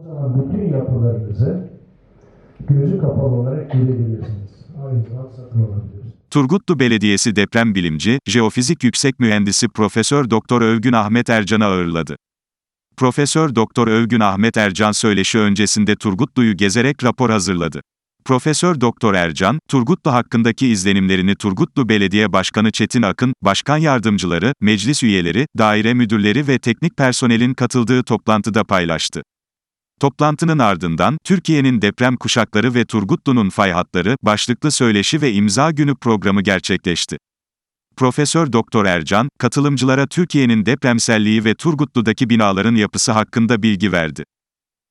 O zaman bütün yapılarınızı gözü kapalı olarak girebilirsiniz. Aynı zamanda satın alabilirsiniz. Turgutlu Belediyesi deprem bilimci, jeofizik yüksek mühendisi Profesör Doktor Övgün Ahmet Ercan'ı ağırladı. Profesör Doktor Övgün Ahmet Ercan söyleşi öncesinde Turgutlu'yu gezerek rapor hazırladı. Profesör Doktor Ercan, Turgutlu hakkındaki izlenimlerini Turgutlu Belediye Başkanı Çetin Akın, başkan yardımcıları, meclis üyeleri, daire müdürleri ve teknik personelin katıldığı toplantıda paylaştı. Toplantının ardından, Türkiye'nin deprem kuşakları ve Turgutlu'nun fay hatları, başlıklı söyleşi ve imza günü programı gerçekleşti. Profesör Doktor Ercan, katılımcılara Türkiye'nin depremselliği ve Turgutlu'daki binaların yapısı hakkında bilgi verdi.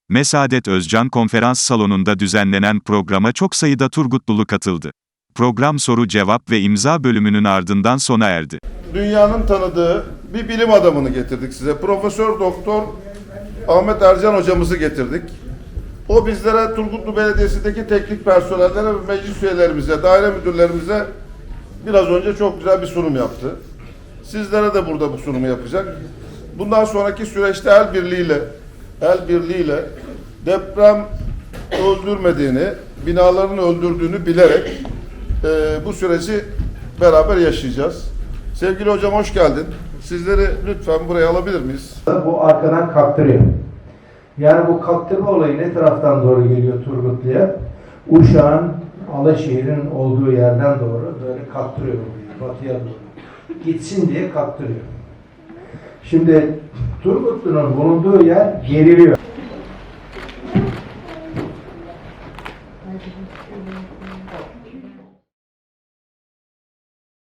Mesadet Özcan konferans salonunda düzenlenen programa çok sayıda Turgutlulu katıldı. Program soru-cevap ve imza bölümünün ardından sona erdi. dünyanın tanıdığı bir bilim adamını getirdik size. Profesör Doktor Ahmet Ercan hocamızı getirdik. O bizlere Turgutlu Belediyesi'ndeki teknik personellere ve meclis üyelerimize, daire müdürlerimize biraz önce çok güzel bir sunum yaptı. Sizlere de burada bu sunumu yapacak. Bundan sonraki süreçte el birliğiyle, el birliğiyle deprem öldürmediğini, binaların öldürdüğünü bilerek e, bu süreci beraber yaşayacağız. Sevgili hocam hoş geldin. Sizleri lütfen buraya alabilir miyiz? Bu arkadan kaptırıyor. Yani bu kaptırma olayı ne taraftan doğru geliyor Turgutlu'ya? Uşağın, Alaşehir'in olduğu yerden doğru böyle kaptırıyor burayı, batıya doğru. Gitsin diye kaptırıyor. Şimdi Turgutlu'nun bulunduğu yer geriliyor.